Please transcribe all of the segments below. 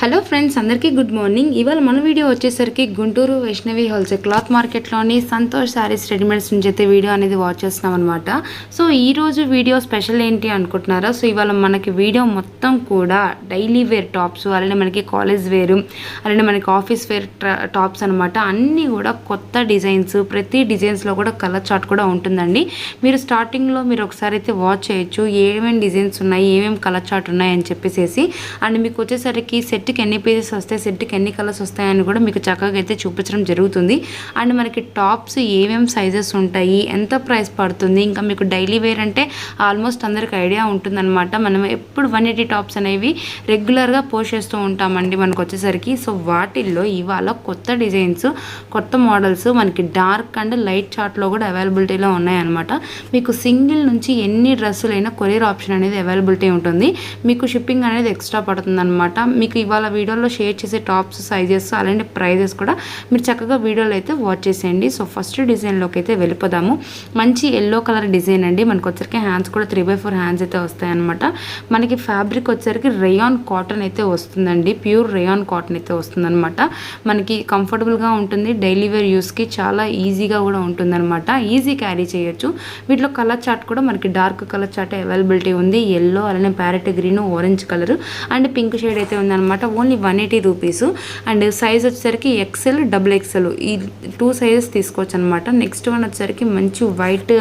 Hello friends అందరికీ good morning ఇవాళ మన వీడియో వచ్చేసరికి గుంటూరు వైష్ణవి హోల్సేల్ క్లాత్ మార్కెట్లోని సంతోష్ శారీస్ రెడీమేడ్స్ నుంచి అయితే వీడియో అనేది వాచ్ చేస్తున్నాం అనమాట సో ఈరోజు వీడియో స్పెషల్ ఏంటి అనుకుంటున్నారా? సో ఇవాళ మనకి వీడియో మొత్తం కూడా డైలీ వేర్ టాప్స్ అలానే మనకి కాలేజ్ వేరు అలానే మనకి ఆఫీస్ వేర్ టాప్స్ అనమాట అన్నీ కూడా కొత్త డిజైన్స్ ప్రతి డిజైన్స్లో కూడా కలర్ చార్ట్ కూడా ఉంటుందండి. మీరు స్టార్టింగ్లో మీరు ఒకసారి అయితే వాచ్ చేయొచ్చు. ఏమేమి డిజైన్స్ ఉన్నాయి ఏమేమి కలర్ చార్ట్ ఉన్నాయి అని చెప్పేసి అండ్ మీకు వచ్చేసరికి సెట్ సెట్కి ఎన్ని పీసెస్ వస్తాయి సెట్కి ఎన్ని కలర్స్ వస్తాయని కూడా మీకు చక్కగా అయితే చూపించడం జరుగుతుంది. అండ్ మనకి టాప్స్ ఏమేమి సైజెస్ ఉంటాయి ఎంత ప్రైస్ పడుతుంది ఇంకా మీకు డైలీ వేర్ అంటే ఆల్మోస్ట్ అందరికి ఐడియా ఉంటుందన్నమాట. మనం ఎప్పుడు వన్ ఎయిటీ టాప్స్ అనేవి రెగ్యులర్గా పోస్ట్ చేస్తూ ఉంటామండి మనకు వచ్చేసరికి సో వాటిల్లో ఇవాళ కొత్త డిజైన్స్ కొత్త మోడల్స్ మనకి డార్క్ అండ్ లైట్ చార్ట్లో కూడా అవైలబిలిటీలో ఉన్నాయన్నమాట. మీకు సింగిల్ నుంచి ఎన్ని డ్రెస్సులైనా కొరియర్ ఆప్షన్ అనేది అవైలబిలిటీ ఉంటుంది. మీకు షిప్పింగ్ అనేది ఎక్స్ట్రా పడుతుంది అనమాట మీకు ఇవాళ వీడియోలో షేర్ చేసే టాప్స్ సైజెస్ అలాంటి ప్రైజెస్ కూడా మీరు చక్కగా వీడియోలో అయితే వాచ్ చేసేయండి. సో ఫస్ట్ డిజైన్లోకి అయితే వెళ్ళిపోదాము. మంచి ఎల్లో కలర్ డిజైన్ అండి. మనకు వచ్చరికి హ్యాండ్స్ కూడా త్రీ బై ఫోర్ హ్యాండ్స్ అయితే వస్తాయన్నమాట. మనకి ఫ్యాబ్రిక్ వచ్చరికి రేయాన్ కాటన్ అయితే వస్తుందండి. ప్యూర్ రేయాన్ కాటన్ అయితే వస్తుందన్నమాట. మనకి కంఫర్టబుల్గా ఉంటుంది. డైలీ వేర్ యూస్కి చాలా ఈజీగా కూడా ఉంటుందన్నమాట. ఈజీ క్యారీ చేయొచ్చు. వీటిలో కలర్ చార్ట్ కూడా మనకి డార్క్ కలర్ చార్ట్ అవైలబిలిటీ ఉంది. ఎల్లో అలానే parrot green orange colour and pink shade అయితే ఉందన్నమాట. Only one eighty rupees. And size వచ్చేసరికి ఎక్సెల్ డబుల్ ఎక్సెల్ ఈ టూ సైజెస్ తీసుకోవచ్చు అనమాట నెక్స్ట్ వన్ వచ్చేసరికి మంచి వైట్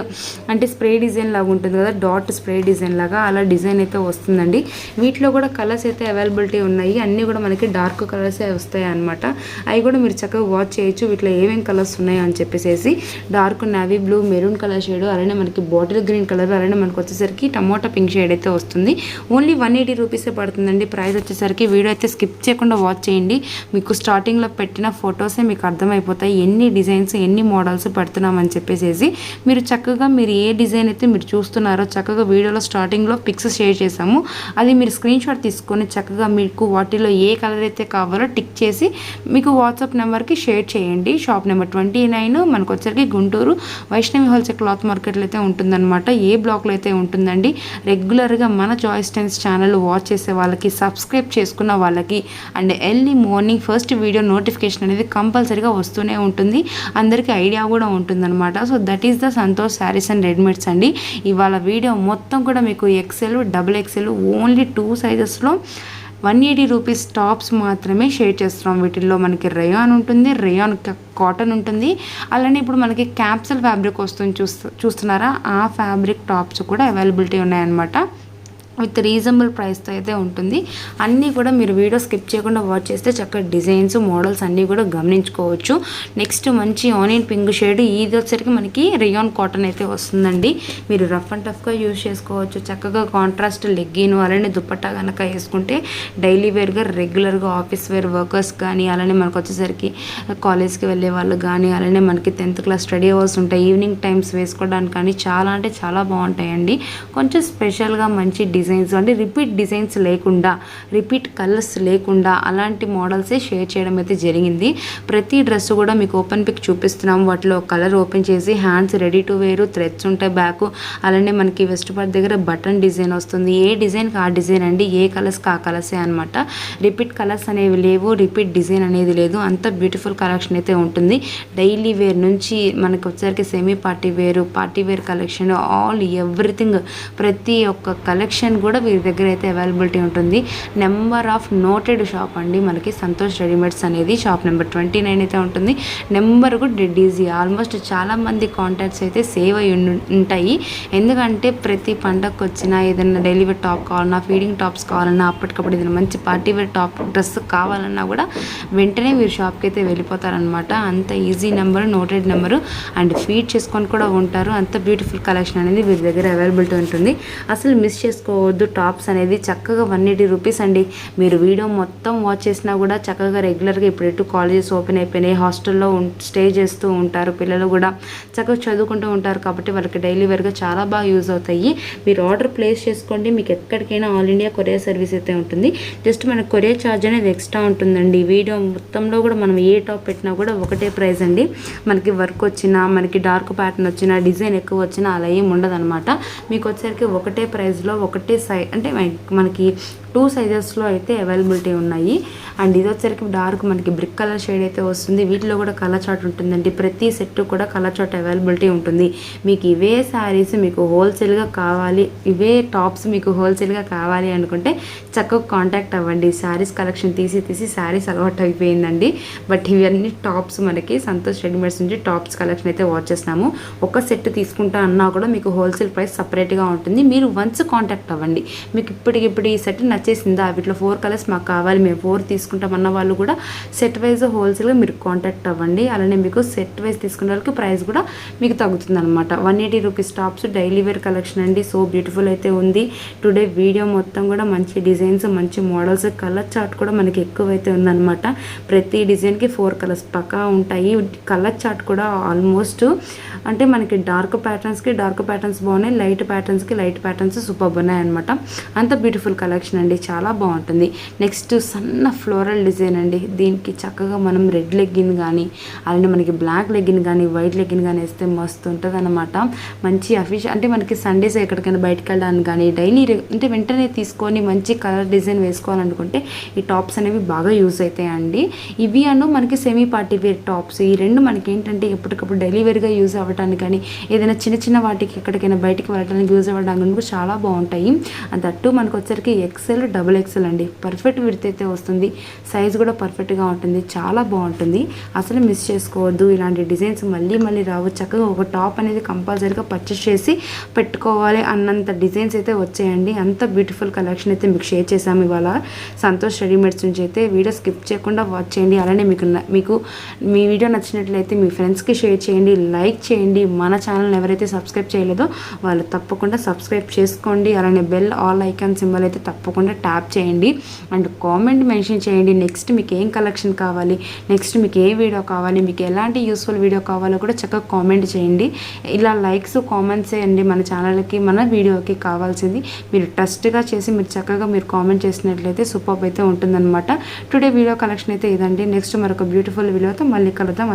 అంటే స్ప్రే డిజైన్ లాగా ఉంటుంది కదా డాట్ స్ప్రే డిజైన్ లాగా అలా డిజైన్ అయితే వస్తుందండి. వీటిలో కూడా కలర్స్ అయితే అవైలబిలిటీ ఉన్నాయి. అన్నీ కూడా మనకి డార్క్ కలర్స్ వస్తాయి అనమాట అవి కూడా మీరు చక్కగా వాచ్ చేయొచ్చు. వీటిలో ఏమేమి కలర్స్ ఉన్నాయో అని చెప్పేసి dark navy blue maroon colour shade అలానే మనకి బాటిల్ గ్రీన్ కలర్ అలానే మనకు వచ్చేసరికి టమోటా పింక్ షేడ్ అయితే వస్తుంది. ఓన్లీ వన్ ఎయిటీ రూపీసే పడుతుందండి. ప్రైస్ వచ్చేసరికి వీడియో అయితే స్కిప్ చేయకుండా వాచ్ చేయండి. మీకు స్టార్టింగ్లో పెట్టిన ఫొటోసే మీకు అర్థమైపోతాయి. ఎన్ని డిజైన్స్ ఎన్ని మోడల్స్ పెడుతున్నామని చెప్పేసి మీరు చక్కగా మీరు ఏ డిజైన్ అయితే మీరు చూస్తున్నారో చక్కగా వీడియోలో స్టార్టింగ్లో పిక్స్ షేర్ చేసాము అది మీరు స్క్రీన్ షాట్ తీసుకొని చక్కగా మీకు వాటిలో ఏ కలర్ అయితే కావాలో టిక్ చేసి మీకు వాట్సాప్ నెంబర్కి షేర్ చేయండి. షాప్ నెంబర్ ట్వంటీ నైన్ మనకు వచ్చరికి గుంటూరు వైష్ణవి హోల్సేల్ క్లాత్ మార్కెట్లో అయితే ఉంటుందన్నమాట. ఏ బ్లాక్లో అయితే ఉంటుందండి? రెగ్యులర్గా మన చాయిస్ టెన్స్ ఛానల్ వాచ్ చేసే వాళ్ళకి సబ్స్క్రైబ్ చేసుకున్న వాళ్ళకి and early morning first video notification అనేది కంపల్సరీగా వస్తూనే ఉంటుంది. అందరికీ ఐడియా కూడా ఉంటుందన్నమాట. So that is the Santosh sarees and readymades అండి. ఇవాళ వీడియో మొత్తం కూడా మీకు XL double XL only two సైజెస్లో one eighty rupees tops మాత్రమే షేర్ చేస్తున్నాం. వీటిల్లో మనకి రేయాన్ ఉంటుంది రేయాన్ కాటన్ ఉంటుంది. అలానే ఇప్పుడు మనకి క్యాప్సల్ ఫ్యాబ్రిక్ వస్తుంది చూస్తు చూస్తున్నారా? ఆ ఫ్యాబ్రిక్ టాప్స్ కూడా అవైలబిలిటీ ఉన్నాయన్నమాట. విత్ రీజనబుల్ ప్రైస్తో అయితే ఉంటుంది. అన్నీ కూడా మీరు వీడియో స్కిప్ చేయకుండా వాచ్ చేస్తే చక్కగా డిజైన్స్ మోడల్స్ అన్నీ కూడా గమనించుకోవచ్చు. నెక్స్ట్ మంచి ఆనియన్ పింక్ షేడ్ ఇది వచ్చరికి మనకి రియాన్ కాటన్ అయితే వస్తుందండి. మీరు రఫ్ అండ్ టఫ్గా యూజ్ చేసుకోవచ్చు. చక్కగా కాంట్రాస్ట్ లెగ్గిన్ అలానే దుప్పట్టా కనుక వేసుకుంటే డైలీ వేర్గా రెగ్యులర్గా ఆఫీస్ వేర్ వర్కర్స్ కానీ అలానే మనకు వచ్చేసరికి కాలేజ్కి వెళ్ళే వాళ్ళు కానీ అలానే మనకి టెన్త్ క్లాస్ స్టడీ అవర్స్ ఉంటాయి. ఈవినింగ్ టైమ్స్ వేసుకోవడానికి కానీ చాలా అంటే చాలా బాగుంటాయండి. కొంచెం స్పెషల్గా మంచి డిజైన్ డిజైన్స్ అంటే రిపీట్ డిజైన్స్ లేకుండా రిపీట్ కలర్స్ లేకుండా అలాంటి మోడల్సే షేర్ చేయడం అయితే జరిగింది. ప్రతి డ్రెస్ కూడా మీకు ఓపెన్ పిక్ చూపిస్తున్నాం. వాటిలో కలర్ ఓపెన్ చేసి హ్యాండ్స్ రెడీ టు వేరు థ్రెడ్స్ ఉంటాయి బ్యాక్. అలానే మనకి వెస్ట్ పార్ట్ దగ్గర బటన్ డిజైన్ వస్తుంది. ఏ డిజైన్కి ఆ డిజైన్ అండి? ఏ కలర్స్కి ఆ కలర్సే అనమాట రిపీట్ కలర్స్ అనేవి లేవు రిపీట్ డిజైన్ అనేది లేదు. అంత బ్యూటిఫుల్ కలెక్షన్ అయితే ఉంటుంది. డైలీ వేర్ నుంచి మనకు వచ్చేసరికి semi party wear party wear collection all everything ప్రతి ఒక్క కలెక్షన్ కూడా వీరి దగ్గర అయితే అవైలబిలిటీ ఉంటుంది. నెంబర్ ఆఫ్ నోటెడ్ షాప్ అండి. మనకి సంతోష్ రెడీమేడ్స్ అనేది షాప్ నెంబర్ ట్వంటీ నైన్ అయితే ఉంటుంది. నెంబర్ కూడా డెడ్ ఈజీ ఆల్మోస్ట్ చాలామంది కాంటాక్ట్స్ అయితే సేవ్ అయి ఉంటాయి. ఎందుకంటే ప్రతి పండగకు వచ్చినా ఏదైనా డైలీ వేర్ టాప్ కావాలన్నా ఫీడింగ్ టాప్స్ కావాలన్నా అప్పటికప్పుడు ఏదైనా మంచి పార్టీ వేర్ టాప్ డ్రెస్ కావాలన్నా కూడా వెంటనే మీరు షాప్కి అయితే వెళ్ళిపోతారనమాట అంత easy number noted number and feed చేసుకొని కూడా ఉంటారు. అంత బ్యూటిఫుల్ కలెక్షన్ అనేది వీరి దగ్గర అవైలబిలిటీ ఉంటుంది. అసలు మిస్ చేసుకో చేసుకోవద్దు టాప్స్ అనేది చక్కగా వన్ ఎయిటీ రూపీస్ అండి. మీరు వీడియో మొత్తం వాచ్ చేసినా కూడా చక్కగా రెగ్యులర్గా ఇప్పుడు ఎటు కాలేజెస్ ఓపెన్ అయిపోయినాయి హాస్టల్లో స్టే చేస్తూ ఉంటారు పిల్లలు కూడా. చక్కగా చదువుకుంటూ ఉంటారు కాబట్టి వాళ్ళకి డైలీ వేర్గా చాలా బాగా యూజ్ అవుతాయి. మీరు ఆర్డర్ ప్లేస్ చేసుకోండి. మీకు ఎక్కడికైనా ఆల్ ఇండియా కొరియర్ సర్వీస్ అయితే ఉంటుంది. జస్ట్ మనకు కొరియర్ ఛార్జ్ అనేది ఎక్స్ట్రా ఉంటుందండి. వీడియో మొత్తంలో కూడా మనం ఏ టాప్ పెట్టినా కూడా ఒకటే ప్రైస్ అండి. మనకి వర్క్ వచ్చినా మనకి డార్క్ ప్యాటర్న్ వచ్చినా డిజైన్ ఎక్కువ వచ్చినా అలా ఏం ఉండదన్నమాట. మీకు వచ్చేసరికి ఒకటే ప్రైస్లో ఒకటి సై అంటే మనకి టూ సైజెస్లో అయితే అవైలబిలిటీ ఉన్నాయి. అండ్ ఇది వచ్చేసరికి డార్క్ మనకి బ్రిక్ కలర్ షేడ్ అయితే వస్తుంది. వీటిలో కూడా కలర్ చాట్ ఉంటుందండి. ప్రతి సెట్ కూడా కలర్ చాట్ అవైలబిలిటీ ఉంటుంది. మీకు ఇవే శారీస్ మీకు హోల్సేల్గా కావాలి ఇవే టాప్స్ మీకు హోల్సేల్గా కావాలి అనుకుంటే చక్కగా కాంటాక్ట్ అవ్వండి. శారీస్ కలెక్షన్ తీసి తీసి శారీస్ అలవాటు అయిపోయిందండి. బట్ ఇవన్నీ టాప్స్ మనకి సంతోష్ రెడీమేడ్స్ నుంచి టాప్స్ కలెక్షన్ అయితే వాచ్ చేస్తున్నాము. ఒక సెట్ తీసుకుంటా అన్నా కూడా మీకు హోల్సేల్ ప్రైస్ సపరేట్గా ఉంటుంది. మీరు వన్స్ కాంటాక్ట్ అవ్వండి. మీకు ఇప్పటికిప్పుడు ఈ సెట్ నచ్చేసిందా వీటిలో ఫోర్ కలర్స్ మాకు కావాలి మేము ఫోర్ తీసుకుంటామన్న వాళ్ళు కూడా సెట్ వైజ్ హోల్సేల్గా మీరు కాంటాక్ట్ అవ్వండి. అలానే మీకు సెట్ వైజ్ తీసుకునే వాళ్ళకి ప్రైస్ కూడా మీకు తగ్గుతుంది అనమాట one eighty rupees tops daily wear collection అండి. సో బ్యూటిఫుల్ అయితే ఉంది. టుడే వీడియో మొత్తం కూడా మంచి డిజైన్స్ మంచి మోడల్స్ కలర్ చార్ట్ కూడా మనకి ఎక్కువైతే ఉందన్నమాట. ప్రతి డిజైన్కి ఫోర్ కలర్స్ పక్కా ఉంటాయి. కలర్ చార్ట్ కూడా ఆల్మోస్ట్ అంటే మనకి డార్క్ ప్యాటర్న్స్కి డార్క్ ప్యాటర్న్స్ బాగున్నాయి. లైట్ ప్యాటర్న్స్కి లైట్ ప్యాటర్న్స్ సూపర్ ఉన్నాయి అనమాట అంత బ్యూటిఫుల్ కలెక్షన్ అండి చాలా బాగుంటుంది. నెక్స్ట్ సన్న ఫ్లోరల్ డిజైన్ అండి. దీనికి చక్కగా మనం రెడ్ లెగ్గిన్ కానీ అలానే మనకి బ్లాక్ లెగ్గిన్ కానీ వైట్ లెగ్గిన్ కానీ వేస్తే మస్తు ఉంటుంది అనమాట మంచి అఫీషియల్ అంటే మనకి సండేస్ ఎక్కడికైనా బయటకు వెళ్ళడానికి కానీ డైలీ అంటే వెంటనే తీసుకొని మంచి కలర్ డిజైన్ వేసుకోవాలనుకుంటే ఈ టాప్స్ అనేవి బాగా యూస్ అవుతాయండి ఇవి అను మనకి సెమీ పార్టీ వేర్ టాప్స్. ఈ రెండు మనకి ఏంటంటే ఎప్పటికప్పుడు డైలీ వేర్గా యూజ్ అవ్వడానికి కానీ ఏదైనా చిన్న చిన్న వాటికి ఎక్కడికైనా బయటికి వెళ్ళడానికి యూజ్ అవ్వడానికి కూడా చాలా బాగుంటాయి. దట్టు మనకు వచ్చరికి ఎక్సెల్ డబుల్ ఎక్సెల్ అండి. పర్ఫెక్ట్ విడత అయితే వస్తుంది. సైజ్ కూడా పర్ఫెక్ట్గా ఉంటుంది. చాలా బాగుంటుంది. అసలు మిస్ చేసుకోవద్దు. ఇలాంటి డిజైన్స్ మళ్ళీ మళ్ళీ రావు. చక్కగా ఒక టాప్ అనేది కంపల్సరీగా పర్చేస్ చేసి పెట్టుకోవాలి అన్నంత డిజైన్స్ అయితే వచ్చాయండి. అంత బ్యూటిఫుల్ కలెక్షన్ అయితే మీకు షేర్ చేశాము ఇవాళ. సంతోష్ రెడీమేడ్స్ నుంచి అయితే వీడియో స్కిప్ చేయకుండా వాచ్ చేయండి. అలానే మీకు మీకు మీ వీడియో నచ్చినట్లయితే మీ ఫ్రెండ్స్కి షేర్ చేయండి. లైక్ చేయండి. మన ఛానల్ ఎవరైతే సబ్స్క్రైబ్ చేయలేదో వాళ్ళు తప్పకుండా సబ్స్క్రైబ్ చేసుకోండి. అలానే బెల్ ఆల్ ఐకాన్ సింబల్ అయితే తప్పకుండా ట్యాప్ చేయండి. అండ్ కామెంట్ మెన్షన్ చేయండి. నెక్స్ట్ మీకు ఏం కలెక్షన్ కావాలి? నెక్స్ట్ మీకు ఏ వీడియో కావాలి? మీకు ఎలాంటి యూస్ఫుల్ వీడియో కావాలో కూడా చక్కగా కామెంట్ చేయండి. ఇలా లైక్స్ కామెంట్స్ అండి మన ఛానల్కి మన వీడియోకి కావాల్సింది. మీరు ట్రస్ట్గా చేసి మీరు చక్కగా మీరు కామెంట్ చేసినట్లయితే సూపర్ అయితే ఉంటుందన్నమాట. టుడే వీడియో కలెక్షన్ అయితే ఇదండి. నెక్స్ట్ మరొక బ్యూటిఫుల్ వీడియోతో మళ్ళీ కలుద్దాం.